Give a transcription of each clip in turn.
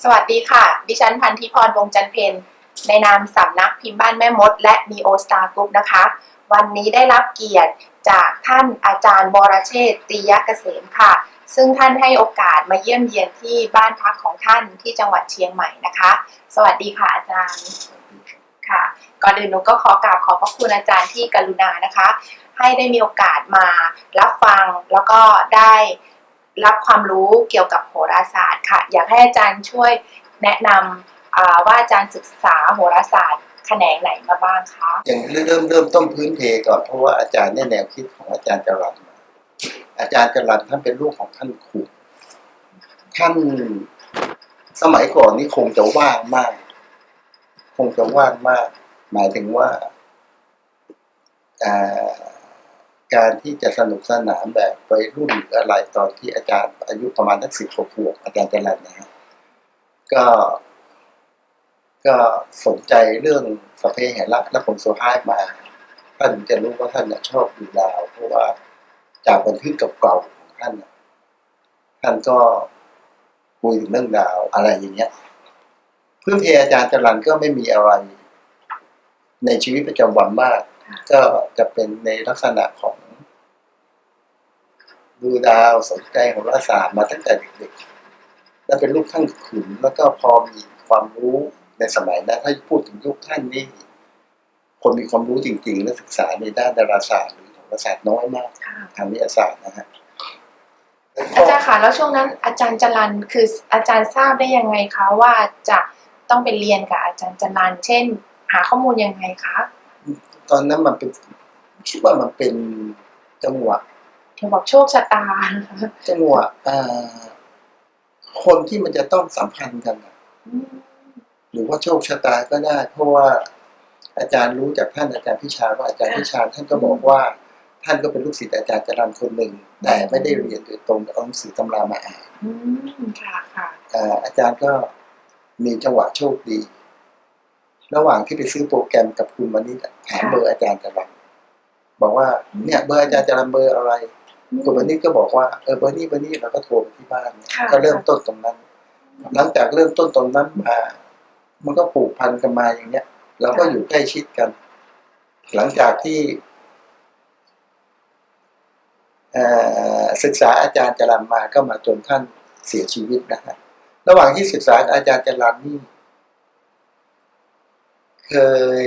สวัสดีค่ะ ดิฉันพันธิพรวงศ์จันเพนในนามสำนักพิมพ์บ้านแม่มด และ Neo Star Group นะคะ วันนี้ได้รับเกียรติจากท่านอาจารย์บรเชษฐ์ตียะเกษมค่ะ ซึ่งท่านให้โอกาสมาเยี่ยมเยียนที่บ้านพักของท่านที่จังหวัดเชียงใหม่นะคะ สวัสดีค่ะอาจารย์ค่ะ ก่อนอื่นหนูก็ขอกราบขอบพระคุณอาจารย์ที่กรุณานะคะ ให้ได้มีโอกาสมารับฟังแล้วก็ได้ รับความรู้เกี่ยวกับโหราศาสตร์ค่ะ อยากให้อาจารย์ช่วยแนะนำว่าอาจารย์ศึกษาโหราศาสตร์แขนงไหนมาบ้างคะอย่างเริ่มเริ่มต้นพื้นเพก่อนเพราะว่าอาจารย์เนี่ยแนวคิดของอาจารย์จรัญอาจารย์จรัญท่านเป็นลูกของท่านครูท่านสมัยก่อนนี่คงจะว่างมาก คงจะว่างมาก หมายถึงว่าอ่า การที่จะสนุกสนานแบบวัยรุ่นหรืออะไรตอนที่อาจารย์อายุประมาณสักสิบขวบอาจารย์จรัญนะฮะก็ ก็สนใจเรื่องสพเพเหระและผมโซฮายมาท่านจะรู้ว่าท่านชอบดูดาว เพราะว่าจากบันทึกเก่าๆของท่านท่านก็คุยถึงเรื่องดาวอะไรอย่างเงี้ยพื้นเพอาจารย์จรันก็ไม่มีอะไร ในชีวิตประจำวันมาก ก็จะเป็นในลักษณะของ ดูดาวสนใจของรัศาสตร์มาตั้งแต่เด็กๆ และเป็นลูกท่านขุนแล้วก็พอมีความรู้ในสมัยนั้นถ้าพูดถึงยุคท่านนี่คนมีความรู้จริง ๆ และศึกษาในด้านดาราศาสตร์หรือโหราศาสตร์น้อยมากค่ะทางวิทยาศาสตร์นะฮะแล้วก็อาจารย์คะแล้วช่วงนั้นอาจารย์จรันคืออาจารย์ทราบได้ยังไงคะว่าจะต้องไปเรียนกับอาจารย์จรันเช่น หาข้อมูลยังไงคะตอนนั้นมันเป็นคิดว่ามันเป็นจังหวะ ถึงบอกโชคชะตานะคะจังหวะอ่าคนที่มันจะต้องสัมพันธ์กันน่ะอืมหรือว่าโชคชะตาก็ได้ เพราะว่าอาจารย์รู้จากท่านอาจารย์พิชาว่าอาจารย์พิชาท่านก็บอกว่า ท่านก็เป็นลูกศิษย์อาจารย์จรันคนหนึ่ง แต่ไม่ได้เรียนโดยตรงแต่เอาหนังสือตำรามาอ่านอืมค่ะค่ะอ่าอาจารย์ก็มีจังหวะโชคดี ระหว่างที่ไปซื้อโปรแกรมกับคุณมานิดถามเบอร์อาจารย์จรันบอกว่าเนี่ยเบอร์อาจารย์จรันเบอร์อะไร คุณมานิดก็บอกว่าเออเบอร์นี้เบอร์นี้เราก็โทรไปที่บ้านค่ะก็เริ่มต้นตรงนั้น หลังจากเริ่มต้นตรงนั้นมา มันก็ผูกพันกันมาอย่างเงี้ยเราก็อยู่ใกล้ชิดกัน หลังจากที่เอ่อศึกษาอาจารย์จรันมาก็มาจนท่านเสียชีวิตนะฮะระหว่างที่ศึกษาอาจารย์จรันนี่เคย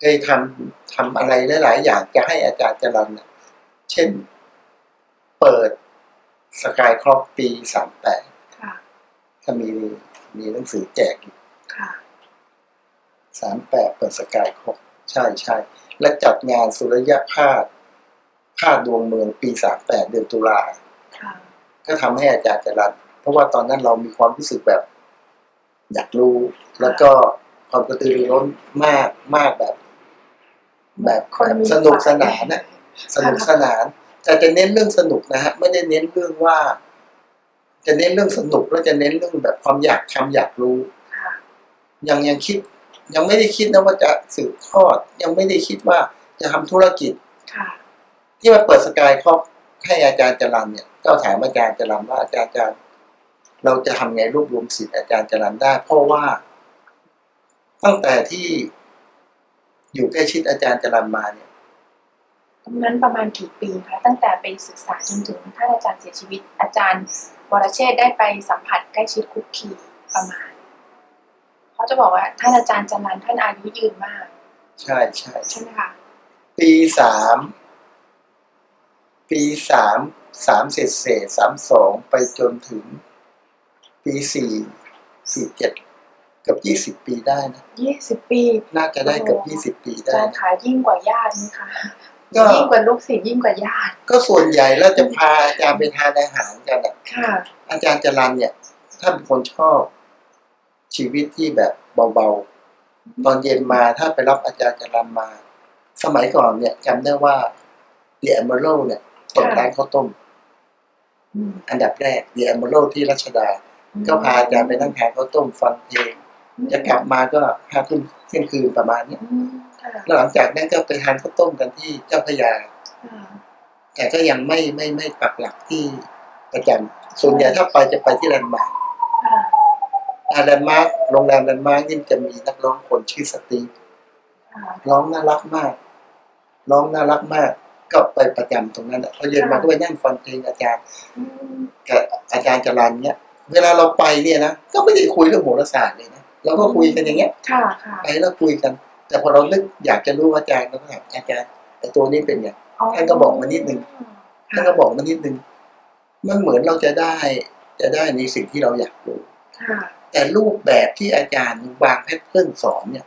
เคยทำทำอะไรหลาย ๆ อย่างจะให้อาจารย์จรันน่ะ เช่น เปิดสกายครอบปีสามแปดค่ะถ้ามีมีหนังสือแจกอยู่ค่ะสามแปดเปิดสกายครบใช่ใช่และจัดงานสุริยะคาดคาดดวงเมืองปีสามแปดเดือนตุลาค่ะก็ทำให้อาจารย์จรันเพราะว่าตอนนั้นเรามีความรู้สึกแบบ อยากรู้ แล้วก็ความกระตือรือร้นมากมากแบบ แบบคนแบบมีสนุกฝัสนานนะ สนุกสนาน แต่จะเน้นเรื่องสนุกนะฮะไม่ได้เน้นเรื่องว่า จะเน้นเรื่องสนุกแล้วจะเน้นเรื่องแบบความอยากทำอยากรู้ค่ะยังยังคิด ยังไม่ได้คิดนะว่าจะสืบทอด ยังไม่ได้คิดว่าจะทำธุรกิจค่ะที่มาเปิดสกายครอบให้อาจารย์จรันเนี่ยก็ถามอาจารย์จรันว่าอาจารย์อาจารย์เราจะทำไงรวบรวมสิทธิ์อาจารย์จรันได้ เพราะว่า ตั้งแต่ที่อยู่ใกล้ชิดอาจารย์จรันมาเนี่ยตรง นั้นประมาณกี่ปีคะตั้งแต่ไปศึกษาจนถึงท่านอาจารย์เสียชีวิต อาจารย์วรเชษฐ์ได้ไปสัมผัสใกล้ชิดคุกคีประมาณเขาจะบอกว่าท่านอาจารย์จรันท่านอายุยืนมาก ใช่ใช่ใช่ไหมคะปีสามปีสามสามเศษเศษสามสองไปจนถึง ปีสี่สี่เจ็ดเกือบยี่สิบปีได้นะยี่สิบปี น่าจะได้เกือบยี่สิบปีอาได้จารย์นะขายิ่งกว่าญาตินะคะ ก็ยิ่งกว่าลูกศิษย์ยิ่งกว่าญาติ ก็ส่วนใหญ่แล้วจะพาอาจารย์ไปทานอาหารกันอะค่ะอาจารย์จรันเนี่ยถ้าเป็นคนชอบชีวิตที่แบบเบาๆ ตอนเย็นมาถ้าไปรับอาจารย์จรันมา สมัยก่อนเนี่ยจำได้ว่าเดียมเบโรเนี่ยเปิดร้านข้าวต้มอืมอันดับแรกเดียมเบโรที่รัชดา ก็พาอาจารย์ไปนั่งทานข้าวต้มฟังเพลงจะกลับมาก็ห้าทุ่มเที่ยงคืนประมาณเนี้ยอืมค่ะ แล้วหลังจากนั้นก็ไปทานข้าวต้มกันที่เจ้าพระยาค่ะแต่ก็ยังไม่ไม่ไม่ปักหลักที่ประจำส่วนใหญ่ถ้าไปจะไปที่แลนด์มาร์คค่ะอาแลนด์มาร์คโรงแรมแลนด์มาร์คนี่มันจะมีนักร้องคนชื่อสตีฟค่ะร้องน่ารักมาก ร้องน่ารักมาก ก็ไปประจำตรงนั้นอะพอเย็นมาก็ไปนั่งฟังเพลงอาจารย์อืมกับอาจารย์จรันเนี่ยเวลาเราไปเนี่ยนะก็ไม่ได้คุยเรื่องโหราศาสตร์เลยนะเราก็คุยกันอย่างเงี้ยค่ะค่ะไปแล้วคุยกัน แต่พอเรานึกอยากจะรู้ว่าอาจารย์เราก็ถามอาจารย์ไอ้ตัวนี้เป็นไงท่านก็บอกมานิดนึงท่านก็บอกมานิดนึงมันเหมือนเราจะได้จะได้ในสิ่งที่เราอยากรู้ค่ะแต่รูปแบบที่อาจารย์วางแพทเทิร์นสอนเนี่ย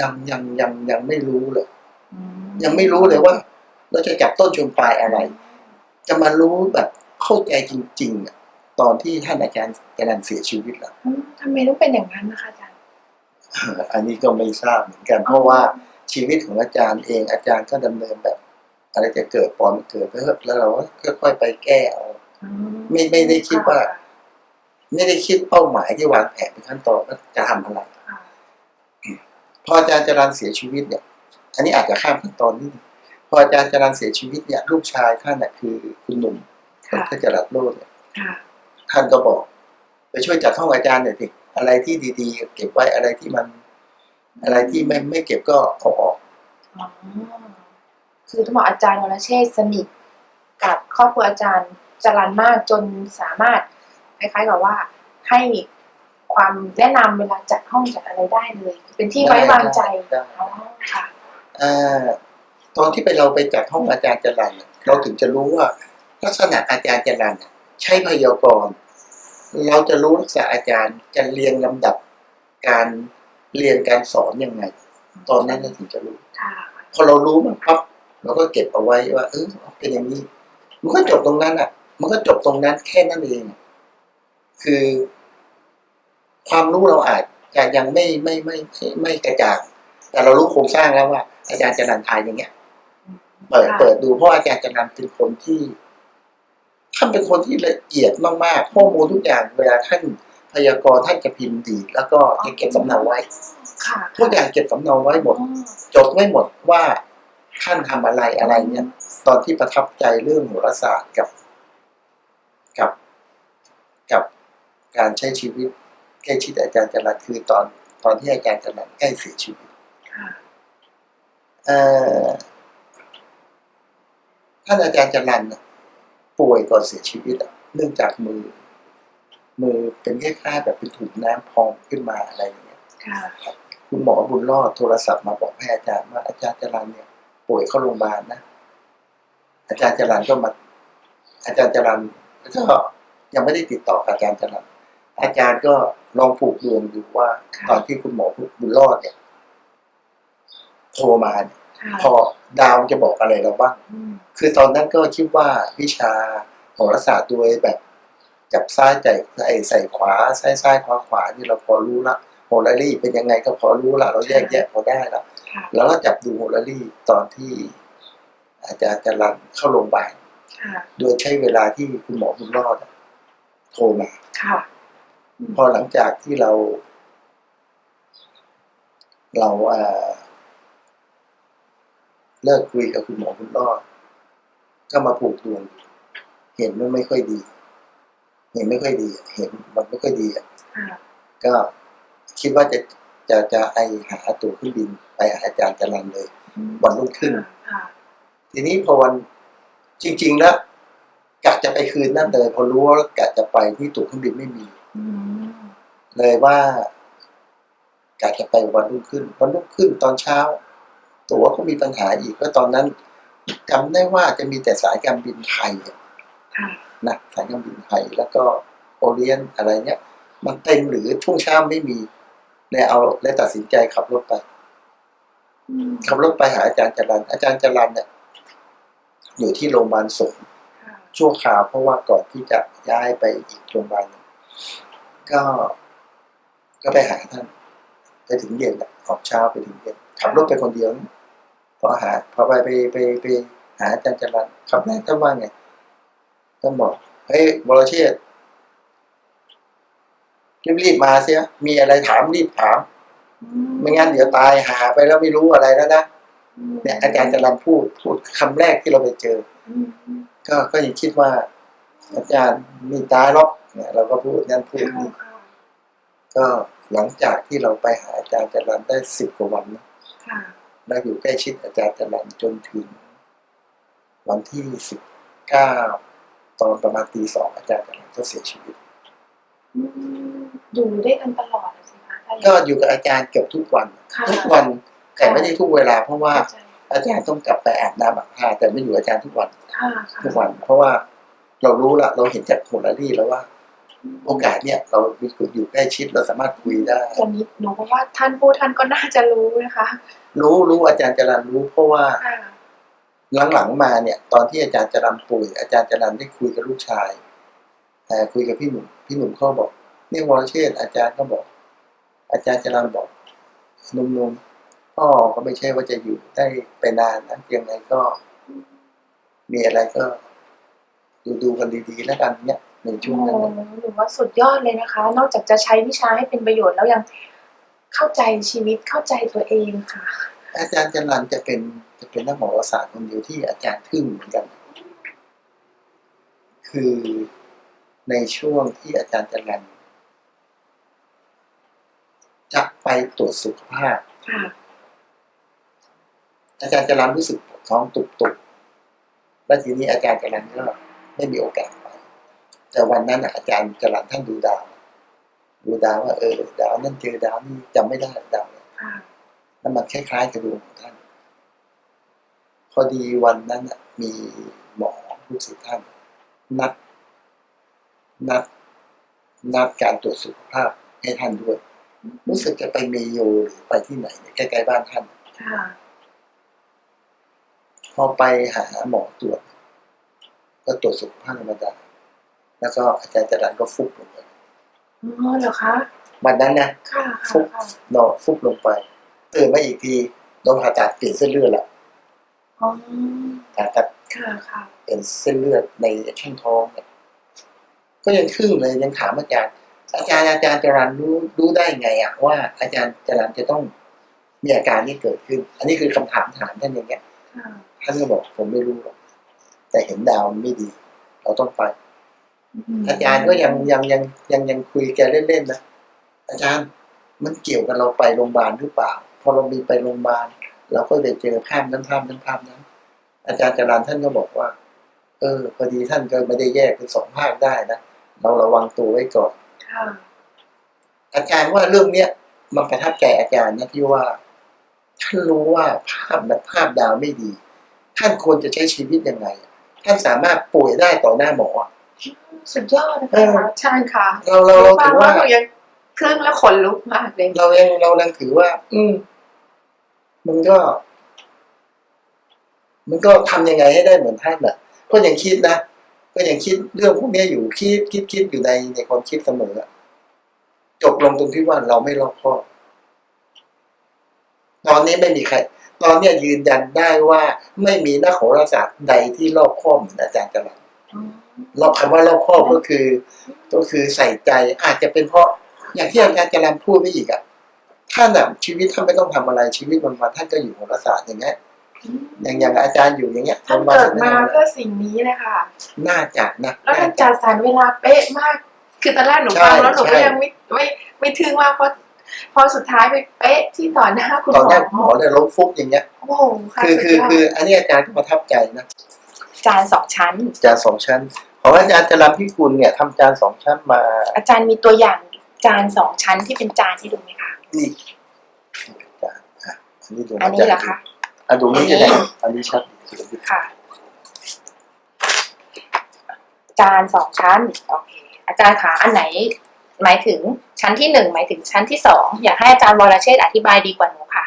ยังยังยังยังไม่รู้เลยอืยังไม่รู้เลยว่า เราจะจับต้นชนปลายอะไร จะมารู้แบบเข้าใจจริงๆอะตอนที่ท่านอาจารย์กำลังเสียชีวิตแล้วอืมทำไมต้องเป็นอย่างนั้นนะคะ อาจารย์อันนี้ก็ไม่ทราบเหมือนกันเพราะว่าชีวิตของอาจารย์เองอาจารย์ก็ดำเนินแบบ อะไรจะเกิดปอนเกิดไปเถอะแล้วเราก็ค่อยๆไปแก้เอาอืไม่ไม่ได้คิดว่าค่ะไม่ได้คิดเป้าหมายที่วางแผนเป็นขั้นตอนว่าจะทำอะไรค่ะพออาจารย์จรันเสียชีวิตเนี่ย อันนี้อาจจะข้ามขั้นตอนนิดนึงพออาจารย์จรันเสียชีวิตเนี่ยลูกชายท่านน่ะคือคุณหนุ่มค่ะท่านจรัสโลดเนี่ยค่ะท่านก็บอก ไปช่วยจัดห้องอาจารย์หน่อยสิ อะไรที่ดีๆ เก็บไว้อะไรที่มัน อะไรที่ไม่ไม่เก็บก็เอาออกอ๋อคือต้องบอกอาจารย์วรเชษฐ์สนิทกับครอบครัวอาจารย์จรันมากจนสามารถคล้ายๆกับว่าให้ความแนะนำเวลาจัดห้องจัดอะไรได้เลย เป็นที่ไว้วางใจได้อ๋อค่ะอ่าตอนที่ไปเราไปจัดห้องอาจารย์จรันน่ะเราถึงจะรู้ว่า ลักษณะอาจารย์จรันน่ะใช่พยากรณ์ เราจะรู้ลักษณะอาจารย์จะเรียงลำดับการเรียนการสอนยังไง ตอนนั้นเราถึงจะรู้ค่ะพอเรารู้มันปั๊บเราก็เก็บเอาไว้ว่า เออเป็นอย่างนี้มันก็จบตรงนั้นอะ มันก็จบตรงนั้นแค่นั้นเองคือ ความรู้เราอาจจะยังไม่ไม่ไม่ไม่ไม่กระจ่างแต่เรารู้โครงสร้างแล้วว่า อาจารย์จรันทายอย่างเงี้ย เปิดค่ะเปิดดูเพราะอาจารย์จรันเป็นคนที่ ท่านเป็นคนที่ละเอียดมากๆ ข้อมูลทุกอย่างเวลาท่านพยากรณ์ท่านจะพิมพ์ดีดแล้วก็จะเก็บสำเนาไว้ค่ะทุกอย่างเก็บสำเนาไว้หมดอ๋อจดไว้หมดว่าท่านทำอะไรอะไรเนี่ย ตอนที่ประทับใจเรื่องโหราศาสตร์กับ กับ กับการใช้ชีวิตใกล้ชิดอาจารย์จรันคือตอน ตอนที่อาจารย์จรันใกล้เสียชีวิตค่ะเอ่อท่านอาจารย์จรันน่ะ ป่วยก่อนเสียชีวิตอะเนื่องจากมือ มือเป็นคล้ายๆแบบเป็นถุงน้ำพองขึ้นมาอะไรอย่างเงี้ยค่ะคุณหมอบุญรอดโทรศัพท์มาบอกให้อาจารย์ว่าอาจารย์จรันเนี่ย ป่วยเข้าโรงพยาบาลนะอาจารย์จรันก็มา อาจารย์จรันก็ยังไม่ได้ติดต่อกับอาจารย์จรันอาจารย์ก็ลองผูกดวงดูว่าค่ะตอนที่คุณหมอบุญรอดเนี่ยโทรมาเนี่ยค่ะ พอดาวจะบอกอะไรเราบ้างอืมคือตอนนั้นก็คิดว่าวิชาโหราศาสตร์โดยแบบจับซ้ายใจใส่ใส่ขวาซ้ายซ้ายขวาขวานี่เราพอรู้ละโฮลารี่เป็นยังไงก็พอรู้ละเราแยกแยะพอได้ละค่ะแล้วก็จับดูโฮลารี่ตอนที่ อาจารย์จรันเข้าโรงพยาบาลค่ะโดยใช้เวลาที่คุณหมอบุญรอดอะโทรมาค่ะพอหลังจากที่เรา เราเอ่อ เลิกคุยกับคุณหมอบุญรอดก็มาผูกดวงเห็นมันไม่ค่อยดี เห็นไม่ค่อยดีอะเห็นมันไม่ค่อยดีอะค่ะก็คิดว่าจะจะจะไอหาตั๋วเครื่องบินไปหาอาจารย์จรันเลยอืมวันรุ่งขึ้นค่ะทีนี้พอวันจริง ๆ แล้วกะจะไปคืนนั่นเลยพอรู้ว่ากะจะไปที่ตั๋วเครื่องบินไม่มีอืมเลยว่ากะจะไปวันรุ่งขึ้น วันรุ่งขึ้นตอนเช้า ตั๋วก็มีปัญหาอีกเพราะตอนนั้นจำได้ว่าจะมีแต่สายการบินไทยอะค่ะนะสายการบินไทยแล้วก็โอเลียนอะไรเนี้ยมันเต็มหรือช่วงเช้าไม่มีเลยเอาเลยตัดสินใจขับรถไปอืมขับรถไปหาอาจารย์จรันอาจารย์จรันเนี่ยอยู่ที่โรงพยาบาลสงฆ์ค่ะชั่วคราวเพราะว่าก่อนที่จะย้ายไปอีกโรงพยาบาลหนึ่งก็ก็ไปหาท่านไปถึงเย็นอะออกเช้าไปถึงเย็นขับรถไปคนเดียวนะ พอหาพอไปไปไปไปหาอาจารย์จรันขับแรกท่านว่าไงท่านบอกเฮ้ยบรเชษฐ์รีบๆมาเสียมีอะไรถามรีบถามอืไม่งั้นเดี๋ยวตายหาไปแล้วไม่รู้อะไรแล้วนะอืมเนี่ยอาจารย์จรันพูดพูดคำแรกที่เราไปเจออืมอืมก็ก็ยังคิดว่า อาจารย์มีตายหรอกเนี่ย เราก็พูดนั่นพูดค่ะนี่ค่ะก็หลังจากที่เราไปหาอาจารย์จรันได้สิบกว่าวันนะ ค่ะเราอยู่ใกล้ชิดอาจารย์จรันจนถึง วันที่สิบเก้าตอนประมาณตีสองอาจารย์จรันก็เสียชีวิตอืมอยู่ด้วยกันตลอดเลยสิคะถ้าอย่างก็นั้นอยู่กับอาจารย์เกือบทุกวันค่ะทุกวันแต่ไม่ได้ทุกเวลา เพราะว่าเข้าใจอาจารย์ต้องกลับไปอาบน้ำอาบท่าแต่ไม่อยู่อาจารย์ทุกวันค่ะค่ะทุกวัน เพราะว่าเรารู้ละเราเห็นจากโหรารี่แล้วว่า โอกาสเนี่ย เรามีคุอยู่ใกล้ชิดเราสามารถคุยได้วันนี้หนูก็ว่าท่านผู้ท่านก็น่าจะรู้นะคะ รู้รู้อาจารย์จรันรู้ เพราะว่าค่ะหลังๆมาเนี่ย ตอนที่อาจารย์จรันป่วยอาจารย์จรันได้คุยกับลูกชายแต่คุยกับพี่หนุ่มพี่หนุ่มเขาบอกเนี่ยวรเชษฐ์อาจารย์ก็บอก อาจารย์จรันบอกนุ่มๆพ่อก็ไม่ใช่ว่าจะอยู่ได้ไปนานนะยังไงก็ มีอะไรก็ ดูดูกันดีๆแล้วกันเนี่ยในช่วงนั้นนะโอ้หนูว่าสุดยอดเลยนะคะ นอกจากจะใช้วิชาให้เป็นประโยชน์แล้วยัง เข้าใจชีวิตเข้าใจตัวเองค่ะ อาจารย์จรันจะเป็นจะเป็นนักโหราศาสตร์คนเดียวที่อาจารย์ทึ่งเหมือนกัน คือในช่วงที่อาจารย์จรันจะไปตรวจสุขภาพค่ะอาจารย์จรันรู้สึกปวดท้องตุบๆแล้วทีนี้อาจารย์จรันก็ไม่มีโอกาสไป แต่วันนั้นน่ะอาจารย์จรันท่านดูดาว ดูดาวว่าเออดาวนั่นเจอดาวนี่จำไม่ได้ดาวอะไรค่ะแล้วมันคล้ายๆกับดวงของท่าน พอดีวันนั้นน่ะมีหมอลูกศิษย์ท่าน นัด นัด นัดการตรวจสุขภาพให้ท่านด้วย รู้สึกจะไปเมโยหรือไปที่ไหนเนี่ยใกล้ๆบ้านท่านค่ะพอไปหาหมอตรวจ ก็ตรวจสุขภาพธรรมดาแล้วก็อาจารย์จรันก็ฟุบลงไป อ๋อเหรอคะวันนั้นนะค่ะฟุค่ะบค่ะนอนฟุบลงไปตื่นมาอีกทีโดนผ่าตัดเปลี่ยนเส้นเลือดละอ๋อผ่าตัดค่ะค่ะเป็นเส้นเลือดในช่องท้องเนี่ยก็ยังครึ่งเลยยังถามอาจารย์อาจารย์อาจารย์จรันรู้รู้ได้ไงอะว่า อาจารย์จรันจะต้องมีอาการนี้เกิดขึ้น อันนี้คือคำถามถามท่านอย่างเงี้ยค่ะท่านก็บอกผมไม่รู้หรอกแต่เห็นดาวมันไม่ดี เราต้องไปม อาจารย์ก็ยังยังยังยังยังคุยแกเล่นๆนะอาจารย์มันเกี่ยวกับเราไปโรงพยาบาลหรือเปล่า พอเรามีไปโรงพยาบาลเราก็ได้เจอภาพนั้นภาพนั้นภาพนั้น อาจารย์จรันท่านก็บอกว่า เออ พอดีท่านก็ไม่ได้แยกเป็นสองภาคได้นะเราระวังตัวไว้ก่อนค่ะอาจารย์ว่าเรื่องเนี้ยมันประทับใจอาจารย์นะที่ว่า ท่านรู้ว่าภาพแบบภาพดาวไม่ดี ท่านควรจะใช้ชีวิตยังไง ท่านสามารถป่วยได้ต่อหน้าหมอ สุดยอดนะเออ คะใช่ค่ะเราเราเราฟัถืงอแล้ว่าวหนูยังครึ่งแล้วขนลุกมากเลย เรายังเรายังถือว่า อืม มันก็ มันก็ทำยังไงให้ได้เหมือนท่านอะ ก็ยังคิดนะ ก็ยังคิดเรื่องพวกเนี้ยอยู่คิดคิดคิดอยู่ในในความคิดเสมออะจบลงตรงที่ว่าเราไม่รอบคอบตอนนี้ไม่มีใคร ตอนเนี้ยยืนยันได้ว่าไม่มีนักโหราศาสตร์ใดที่รอบคอบเหมือนอาจารย์จรัญอ๋อ รอบคำว่ารอบคอบก็คือ ก็คือใส่ใจอาจจะเป็นเพราะอย่างที่อาจารย์จรัญพูดไปอีกอะท่านอะชีวิตท่านไม่ต้องทำอะไรชีวิตวันวันๆท่านก็อยู่โหราศาสตร์อย่างเงี้ยอย่างอย่างอาจารย์อยู่อย่างเงี้ยท่านวัเกิๆดมาท่นไทำะไรเพื่อสิ่งนี้เลยค่ะน่าจะนะแล้วท่านน่าจะจัดสรรเวลาเป๊ะมาก คือตอนแรกหนูฟังแล้วหนูใช่ก็ยังไม่ไม่ไม่ทึ่งมากเพราะพอสุดท้ายไปเป๊ะที่ต่อหน้าคุณตอนหมแรอกหมอเนี่ยล้มฟุบอย่างเงี้ยโอ้โหค่ะคือคือสุดยดคืออันนี้อาจารย์ก็ประทับใจนะจานสองชั้นจานสองชั้น ของอาจารย์จรัญพิกุลเนี่ยทำจานสองชั้นมา อาจารย์มีตัวอย่างจานสองชั้นที่เป็นจานที่ดูไหมคะนี่จานอะอันนี้ดูอันนี้เหรอคะอันดูนี้จะได้อันนี้ชัดค่ะ จานสองชั้นโอเคอาจารย์คะอันไหนหมายถึงชั้นที่หนึ่งหมายถึงชั้นที่สองอยากให้อาจารย์วรเชษฐ์อธิบายดีกว่าหนูค่ะ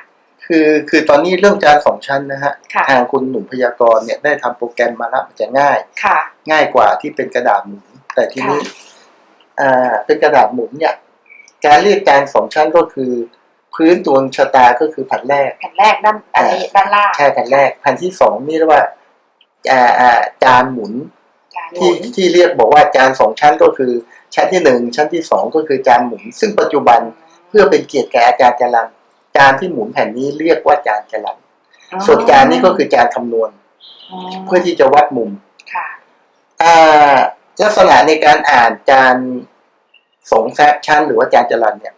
คือคือตอนนี้เรื่องจานสองชั้นนะฮะค่ะทางคุณหนุ่มพยากรณ์เนี่ยได้ทำโปรแกรมมาแล้วมันจะง่ายค่ะ ง่ายกว่าที่เป็นกระดาษหมุนแต่ทีนี้ค่ะอ่าเป็นกระดาษหมุนเนี่ยการเรียกจานสองชั้นก็คือ พื้นดวงชะตาก็คือแผ่นแรกแผ่นแรกด้านอันนี้ด้านล่างใช่แผ่นแรกแผ่นที่สองนี่เรียกว่าอ่าอ่าจานหมุนจานหที่มุนที่เรียกบอกว่าจานสองชั้นก็คือ ชั้นที่หนึ่งชั้นที่สองก็คือจานหมุน ซึ่งปัจจุบันเพื่อเป็นเกียรติแก่อาจารย์จรัน จานที่หมุนแผ่นนี้เรียกว่าจานจรันส่วนจานนี้ก็คือจานคำนวณ เพื่อที่จะวัดมุมค่ะอ่าลักษณะในการอ่านจานสงแซะชั้นหรือว่าอาจารย์จรันเนี่ย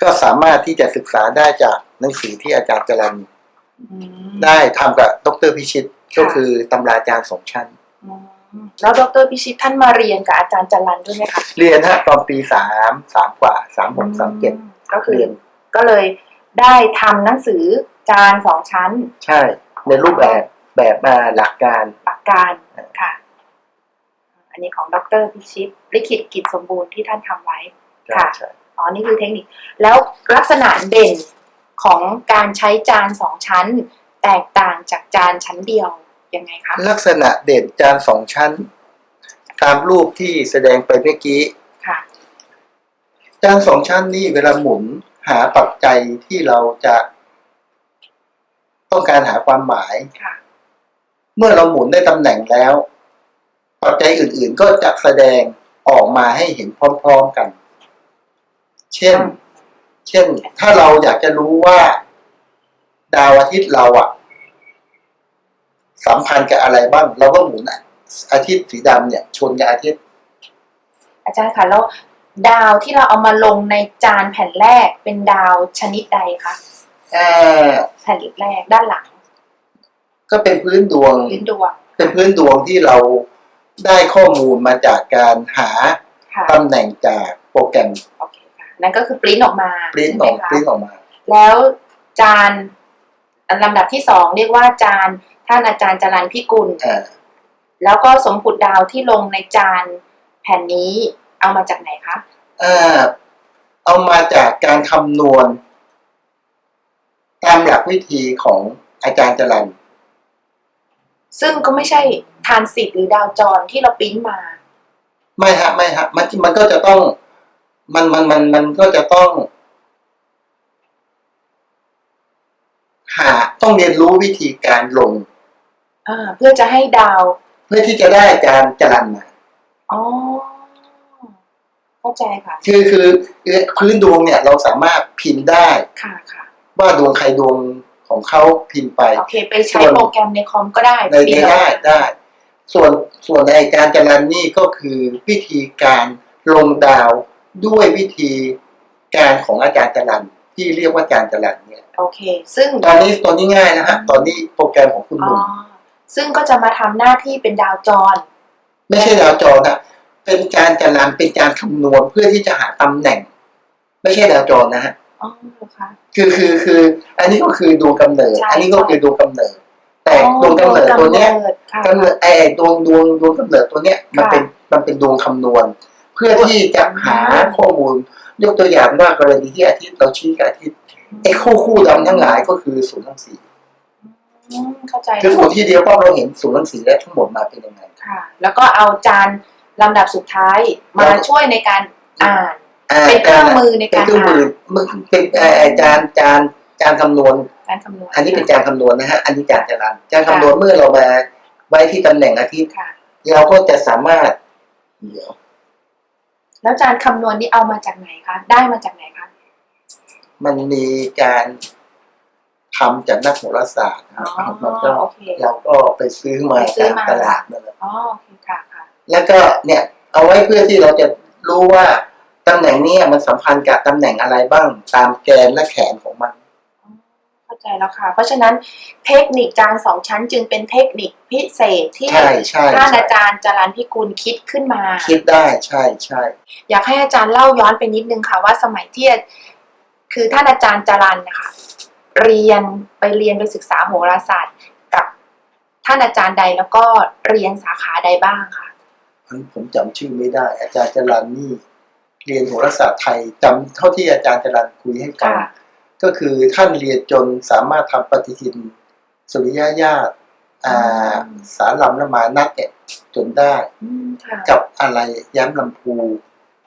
ก็สามารถที่จะศึกษาได้จากหนังสือที่อาจารย์จรันอืมได้ทำกับดรพิชิตก็คือตำราจารย์สองชั้นอืมแล้วดรพิชิตท่านมาเรียนกับอาจารย์จันรันด้วยไหมคะเรียนฮะตอนปีสามสามกว่าสามหกสามเจ็ดอืมก็คือเรียนก็เลย ได้ทำหนังสือจานสองชั้น ใช่ ในรูปแบบแบบมาหลักการ ปากการค่ะ อันนี้ของดรพิชิตลิขิตกิจสมบูรณ์ที่ท่านทำไว้ค่ะ ใช่อ๋อ นี่คือเทคนิค แล้วลักษณะเด่นของการใช้จานสองชั้น แตกต่างจากจานชั้นเดียวยังไงคะ ลักษณะเด่นจานสองชั้น ตามรูปที่แสดงไปเมื่อกี้ค่ะ จานสองชั้นนี่เวลาหมุน หาปัจจัยที่เราจะต้องการหาความหมายค่ะเมื่อเราหมุนได้ตำแหน่งแล้ว ปัจจัยอื่น ๆ ก็จะแสดงออกมาให้เห็นพร้อม ๆกัน เช่น เช่น ถ้าเราอยากจะรู้ว่า ดาวอาทิตย์เราอะสัมพันธ์กับอะไรบ้าง เราก็หมุนอะอาทิตย์สีดำเนี่ย ชนกับอาทิตย์ อาจารย์คะแล้ว ดาวที่เราเอามาลงในจานแผ่นแรกเป็นดาวชนิดใดคะอ่าแผ่นแรกด้านหลัง ก็เป็นพื้นดวง พื้นดวง เป็นพื้นดวงที่เราได้ข้อมูลมาจากการหาค่ะตำแหน่งจากโปรแกรมโอเคค่ะนั่นก็คือปริ้นออกมาปริ้นอใช่อกไหมคะปริ้นออกมา แล้วจานอันลำดับที่สองเรียกว่าจานท่านอาจารย์จรันพิกุลอ่าแล้วก็สมผุดดาวที่ลงในจานแผ่นนี้ เอามาจากไหนคะอ่าเอามาจากการคำนวณ ตามหลักวิธีของอาจารย์จรันซึ่งก็ไม่ใช่ทานสิทธิ์หรือดาวจรที่เราปริ้นมา ไม่ฮะ ไม่ฮะ มันมันก็จะต้อง มันมันมันมันก็จะต้อง หาต้องเรียนรู้วิธีการลง อ่า เพื่อจะให้ดาว เพื่อที่จะได้อาจารย์จรันมาอ๋อ เข้าใจค่ะคือคือคือพื้นดวงเนี่ยเราสามารถพิมพ์ได้ค่ะค่ะว่าดวงใครดวงของเขาพิมพ์ไปโอเคไปใช้ส่วนโปรแกรมในคอมก็ได้ในปริ้นี้นออกได้มาได้ ส่วนส่วนในการจรันนี่ก็คือวิธีการลงดาวด้วยวิธีการของอาจารย์จรันที่เรียกว่าอาจารย์จรันเนี่ยโอเค ซึ่งตอนนี้ตอนนี้ง่ายนะฮะตอนนี้โปรแกรมของคุณหอ๋อนุ่มซึ่งก็จะมาทำหน้าที่เป็นดาวจร ไม่ใช่ดาวจรนะ เป็นการจรันเป็นการคำนวณเพื่อที่จะหาตำแหน่ง ไม่ใช่ดาวจรนะฮะอ๋อเหรอคะคือคือคือ อันนี้ก็คือดวงกำเนิด ใช่อันนี้ก็คือดวงกำเนิด แต่อ๋อดวงกำเนิดตัวเนี้ยดวงกำเนิดค่ะกำเนิดไอ้ดวงดวงดวงกำเนิดตัวเนี้ยมันค่ะเป็นมันเป็นดวงคำนวณ เพื่อที่จะหาข้อมูล ยกตัวอย่างว่ากรณีที่อาทิตย์เราชี้กับอาทิตย์ไอ้คู่คู่ดำทั้งหลายก็คือศูนย์ทั้งสี่อืมเข้าใจคือหมดที่เดียวก็เราเห็นศูนย์ทั้งสี่และทั้งหมดมาเป็นยังไง ค่ะ แล้วก็เอาจาน ลำดับสุดท้ายมาแล้วช่วยในการอ่านอ่าเป็นเครื่องมือในเป็นการเครื่องมือ่าอนมึงเป็นเอ่อจานจานจานคำนวณการคำนวณอันนี้เป็นจานคำนวณนะฮะอันนี้จานจรันจานคำนวณเมื่อเรามาไว้ที่ตำแหน่งอาทิตย์ค่ะเราก็จะสามารถเดี๋ยวแล้วจานคำนวณนี่เอามาจากไหนคะ ได้มาจากไหนคะ มันมีการทำจากนักโหราศาสตร์อ๋อนะครับมันก็โอเคเราก็ไปซื้อมาไปซื้อจากมาตลาดนั่นแหละอ๋อโอเคค่ะค่ะ แล้วก็เนี่ยเอาไว้เพื่อที่เราจะรู้ว่าตำแหน่งเนี้มันสัมพันธ์กับตำแหน่งอะไรบ้างตามแกนและแขนของมันอ๋อเข้าใจแล้วค่ะ เพราะฉะนั้นเทคนิคจานสองชั้นจึงเป็นเทคนิคพิเศษที่ใช่ใช่ท่านใช่อาจารย์จรันพิกุลคิดขึ้นมา คิดได้ใช่ใช่อยากให้อาจารย์เล่าย้อนไปนิดนึงค่ะว่าสมัยที่คือท่านอาจารย์จรันนะคะเรียนไปเรียนไปศึกษาโหราศาสตร์ กับท่านอาจารย์ใดแล้วก็เรียนสาขาใดบ้างคะ ผมผมจำชื่อไม่ได้ อาจารย์จรันนี่เรียนโหราศาสตร์ไทยจำเท่าที่อาจารย์จรันคุยให้ฟังค่ะก็คือท่านเรียนจนสามารถทำปฏิทินสุริยญาตอ่าสารลำละมานัดเนี่ยจนได้อืมค่ะกับอะไรย้ำลำพู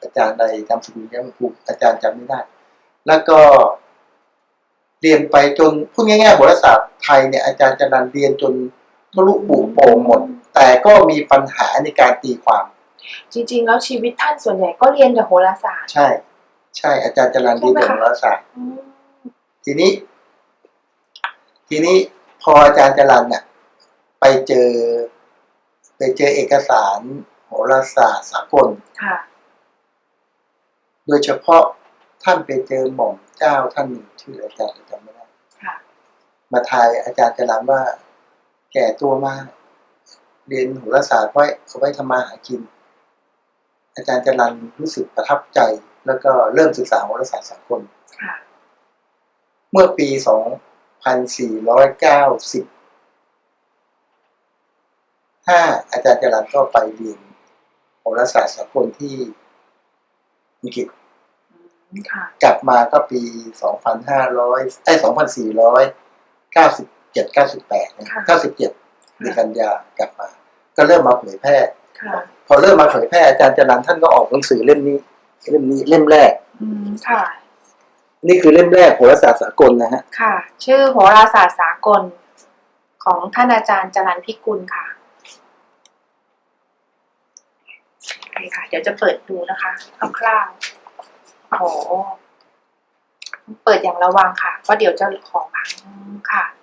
อาจารย์ใดจำสกุลย้ำลำพูอาจารย์จำไม่ได้ แล้วก็เรียนไปจนพูดง่ายๆโหราศาสตร์ไทยเนี่ยอาจารย์จรันเรียนจนทะลุปุโป่งหมด แต่ก็มีปัญหาในการตีความ จริง ๆ แล้วชีวิตท่านส่วนใหญ่ก็เรียนแต่โหราศาสตร์ ใช่ ใช่อาจารย์จรันเรียนจบโหราศาสตร์อืมทีนี้ ทีนี้พออาจารย์จรันเนี่ยไปเจอ ไปเจอเอกสารโหราศาสตร์สากลค่ะโดยเฉพาะท่านไปเจอหม่อมเจ้าท่านหนึ่งชื่ออาจารย์จำไม่ได้ค่ะมาทายอาจารย์จะรำว่า แก่ตัวมาก เรียนโหราศาสตร์ไว้เอาไว้ทำมาหากิน อาจารย์จรันรู้สึกประทับใจ แล้วก็เริ่มศึกษาโหราศาสตร์สากลค่ะเมื่อปี 2490ห้าอาจารย์จรันก็ไปเรียนโหราศาสตร์สากลที่อังกฤษอืมค่ะกลับมาก็ปี 2,500ไอ้2,497 98นะ97 เดือนกันยากลับมา ก็เริ่มมาเผยแพร่ค่ะพอเริ่มมาเผยแพร่อาจารย์จรันท่านก็ออกหนังสือเล่มนี้ เล่มนี้เล่มแรกอืมค่ะนี่คือเล่มแรกโหราศาสตร์สากลนะฮะค่ะ ชื่อโหราศาสตร์สากล ของท่านอาจารย์จรันพิกุลค่ะโอเคค่ะ เดี๋ยวจะเปิดดูนะคะคร่าวๆโอ้โหเปิดอย่างระวังค่ะเพราะเดี๋ยวจะของพังค่ะค่ะอา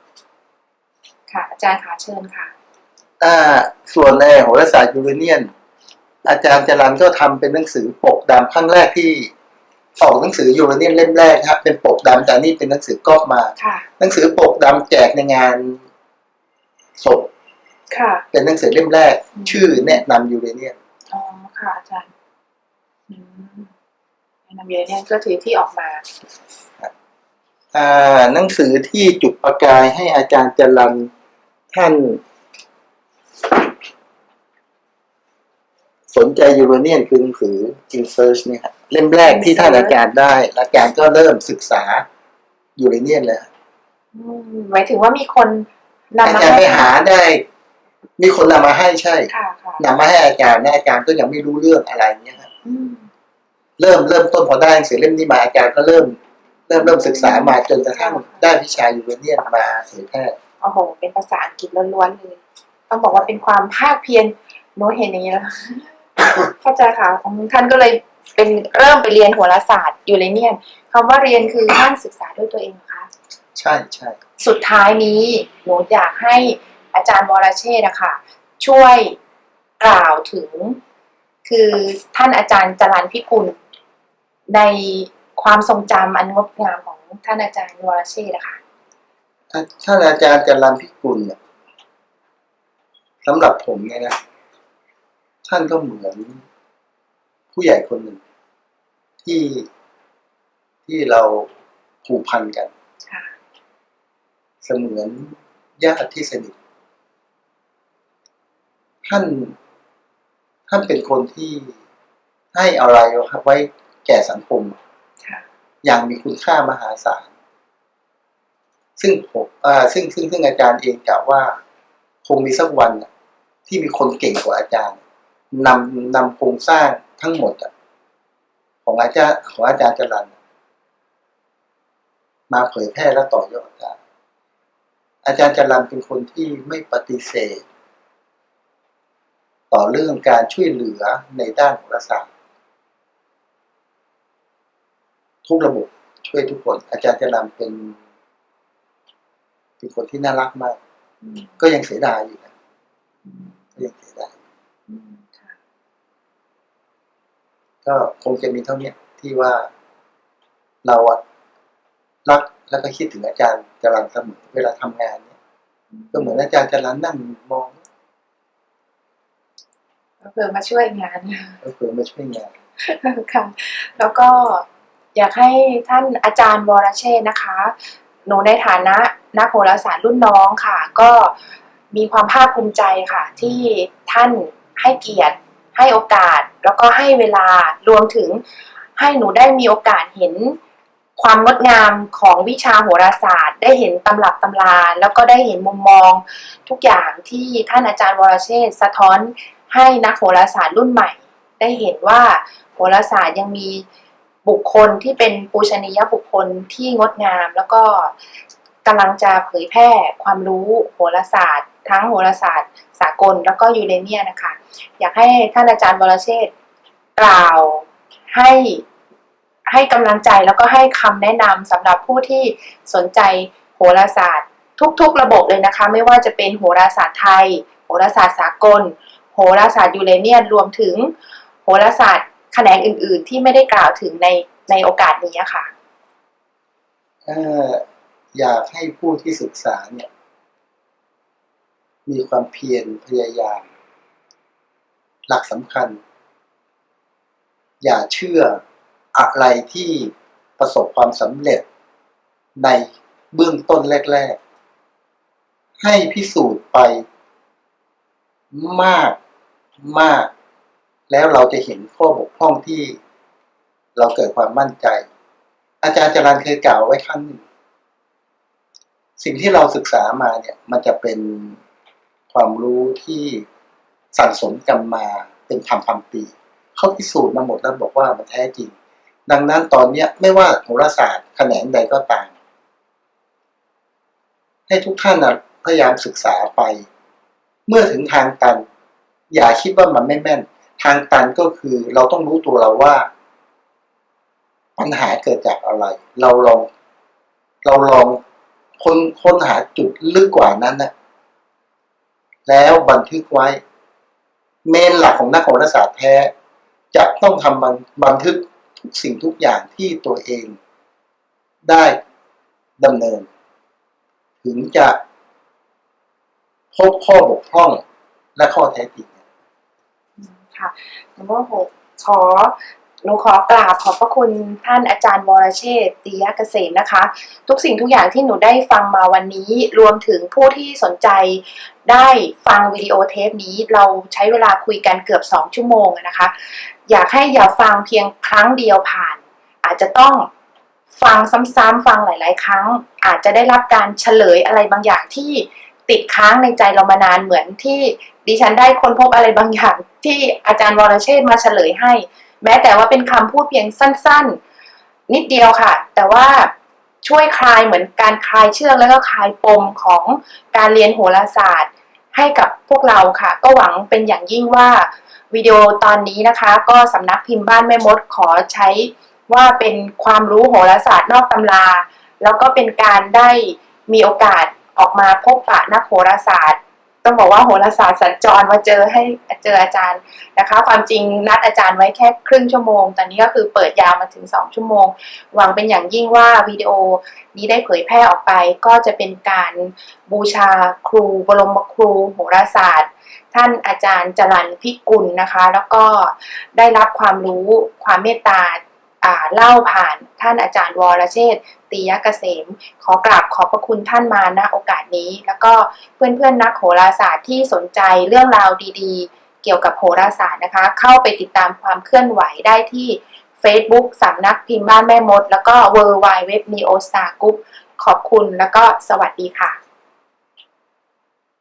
จารย์ค่ะเชิญค่ะอ่าส่วนในโหราศาสตร์ยูเรเนียน อาจารย์จรันก็ทำเป็นหนังสือปกดำครั้งแรกที่ออกหนังสือยูเรเนียนเล่มแรกครับ เป็นปกดำแต่นี่เป็นหนังสือก๊อปมาค่ะหนังสือปกดำแจกในงานศพค่ะเป็นหนังสือเล่มแรกอืมชื่อแนะนำยูเรเนียนอ๋อค่ะอาจารย์อืมแนะนำเยอะเนี่ยก็ถือที่ออกมาอ่าหนังสือที่จุดประกายให้อาจารย์จรัน ท่าน สนใจยูเรเนียนคือหนังสือ In Search เนี่ยฮะเล่มแรกที่ท่านอาจารย์ได้อาจารย์ก็เริ่มศึกษายูเรเนียนเลยฮะอืมหมายถึงว่ามีคนนำอามาจารย์ให้ไปหาได้ มีคนนำมาให้ใช่ค่ะค่ะนำมาให้อาจารย์นะอาจารย์ก็ยังไม่รู้เรื่องอะไรเนี่ยฮะอืมเริ่มเริ่มต้นพอได้หนังสือเล่มนี้มาอาจารย์ก็เริ่ม เริ่มเริ่มศึกษามาจนกระทั่งได้วิชายูเรเนียนมาเผยแพร่ โอ้โห เป็นภาษาอังกฤษล้วนๆเลยต้องบอกว่าเป็นความภาคเพียรโน้ตเห็นอย่างนี้แล้วเข้าใจค่ะของท่านก็เลยเป็นเริ่มไปเรียนโหราศาสตร์ยูเรเนียนคำว่าเรียนคือท่านศึกษาด้วยตัวเองเหรอคะใช่ใช่สุดท้ายนี้หนูอยากให้อาจารย์วรเชษฐ์นะคะช่วยกล่าวถึง คือท่านอาจารย์จรันพิกุลในความทรงจำอันงดงามของท่านอาจารย์วรเชษฐ์นะคะ ท่านอาจารย์จรันพิกุลเนี่ยสำหรับผมเนี่ยนะ ท่านก็เหมือนผู้ใหญ่คนหนึ่ง ที่ที่เราผูกพันกันค่ะเสมือนญาติที่สนิท ท่าน ท่านเป็นคนที่ให้อะไรไว้แก่สังคมค่ะอย่างมีคุณค่ามหาศาล ซึ่งผมซึ่งซึ่งซึ่งอาจารย์เองกล่าวว่า คงมีสักวันที่มีคนเก่งกว่าอาจารย์นำนำโครงสร้างทั้งหมดของอาจารย์ของอาจารย์จรันมาเผยแพร่และต่อยอดได้อาจารย์จรันเป็นคนที่ไม่ปฏิเสธ ต่อเรื่องการช่วยเหลือในด้านโหราศาสตร์ทุกระบบช่วยทุกคน อาจารย์จรันเป็น เป็นคนที่น่ารักมากอืมก็ยังเสียดายอยู่นะอืมก็ยังเสียดายอืมค่ะก็คงจะมีเท่าเนี้ยที่ว่าเราอะรักแล้วก็คิดถึงอาจารย์จรันเสมอเวลาทำงานเนี่ย ก็เหมือนอาจารย์จรันนั่งมองเพื่อมาช่วยงานก็คือมาช่วยงานค่ะ แล้วก็อยากให้ท่านอาจารย์วรเชษฐ์นะคะ หนูในฐานะนักโหราศาสตร์รุ่นน้องค่ะ ก็มีความภาคภูมิใจค่ะ ที่ท่านให้เกียรติ ให้โอกาส แล้วก็ให้เวลารวมถึงให้หนูได้มีโอกาสเห็นความงดงามของวิชาโหราศาสตร์ ได้เห็นตำรับตำราแล้วก็ได้เห็นมุมมอง ทุกอย่างที่ท่านอาจารย์วรเชษสะท้อนให้นักโหราศาสตร์รุ่นใหม่ ได้เห็นว่าโหราศาสตร์ยังมี บุคคลที่เป็นปูชนียบุคคลที่งดงาม แล้วก็กำลังจะเผยแพร่ความรู้โหราศาสตร์ ทั้งโหราศาสตร์สากลแล้วก็ยูเรเนียนะคะ อยากให้ท่านอาจารย์วรเชษฐ์กล่าวให้ให้กำลังใจแล้วก็ให้คำแนะนำสำหรับผู้ที่สนใจโหราศาสตร์ ทุกๆระบบเลยนะคะ ไม่ว่าจะเป็นโหราศาสตร์ไทย โหราศาสตร์สากล โหราศาสตร์ยูเรเนียนรวมถึงโหราศาสตร์ แขนงอื่น ๆ ที่ไม่ได้กล่าวถึงในในโอกาสนี้ค่ะอยากให้ผู้ที่ศึกษาเนี่ย มีความเพียรพยายาม หลักสำคัญ อย่าเชื่ออะไรที่ประสบความสำเร็จในเบื้องต้นแรก ๆ ให้พิสูจน์ไปมากมาก แล้วเราจะเห็นข้อบกพร่องที่เราเกิดความมั่นใจ อาจารย์จรันเคยกล่าวไว้ครั้งหนึ่ง สิ่งที่เราศึกษามาเนี่ย มันจะเป็นความรู้ที่สั่งสมกันมาเป็นพันพันปี เขาพิสูจน์มาหมดแล้วบอกว่ามันแท้จริง ดังนั้นตอนเนี้ยไม่ว่าโหราศาสตร์แขนงใดก็ตาม ให้ทุกท่านนะพยายามศึกษาไป เมื่อถึงทางตัน อย่าคิดว่ามันไม่แม่น ทางตันก็คือเราต้องรู้ตัวเราว่า ปัญหาเกิดจากอะไร เราลอง เราลองค้นค้นหาจุดลึกกว่านั้นนะแล้วบันทึกไว้ เมนหลักของนักโหราศาสตร์แท้ จะต้องทำบันบันทึกทุกสิ่งทุกอย่างที่ตัวเอง ได้ดำเนิน ถึงจะพบข้อบกพร่องและข้อแท้จริง ค่ะนัมเบอร์หกขอหนูขอกราบขอบพระคุณท่านอาจารย์วรเชษฐ์ตียะเกษมนะคะ ทุกสิ่งทุกอย่างที่หนูได้ฟังมาวันนี้รวมถึงผู้ที่สนใจได้ฟังวิดีโอเทปนี้เราใช้เวลาคุยกันเกือบ 2 ชั่วโมงนะคะ อยากให้อย่าฟังเพียงครั้งเดียวผ่าน อาจจะต้องฟังซ้ำๆฟังหลาย ๆ ครั้ง อาจจะได้รับการเฉลยอะไรบางอย่างที่ ติดค้างในใจเรามานานเหมือนที่ดิฉันได้ค้นพบอะไรบางอย่าง ที่อาจารย์วรเชษฐ์มาเฉลยให้ แม้แต่ว่าเป็นคำพูดเพียงสั้น ๆ นิดเดียวค่ะ แต่ว่าช่วยคลายเหมือนการคลายเชือกแล้วก็คลายปมของการเรียนโหราศาสตร์ ให้กับพวกเราค่ะ ก็หวังเป็นอย่างยิ่งว่าวิดีโอตอนนี้นะคะ ก็สำนักพิมพ์บ้านแม่มดขอใช้ว่าเป็นความรู้โหราศาสตร์นอกตำรา แล้วก็เป็นการได้มีโอกาส ออกมาพบปะนักโหราศาสตร์ ต้องบอกว่าโหราศาสตร์สัญจรมาเจอให้เจออาจารย์นะคะ ความจริงนัดอาจารย์ไว้แค่ครึ่งชั่วโมง ตอนนี้ก็คือเปิดยาวมาถึง 2 ชั่วโมง หวังเป็นอย่างยิ่งว่าวิดีโอนี้ได้เผยแพร่ออกไป ก็จะเป็นการบูชาครูบรมครูโหราศาสตร์ท่านอาจารย์จรันพิกุลนะคะ แล้วก็ได้รับความรู้ความเมตตาาเล่าผ่านท่านอาจารย์วรเชษ ตียะเกษม ขอกราบขอบพระคุณท่านมาณโอกาสนี้ แล้วก็เพื่อนๆนักโหราศาสตร์ที่สนใจเรื่องราวดีๆ เกี่ยวกับโหราศาสตร์นะคะ เข้าไปติดตามความเคลื่อนไหวได้ที่ Facebook สำนักพิมพ์บ้านแม่มด แล้วก็ w w w n e o s t a r Group ขอบคุณแล้วก็สวัสดีค่ะ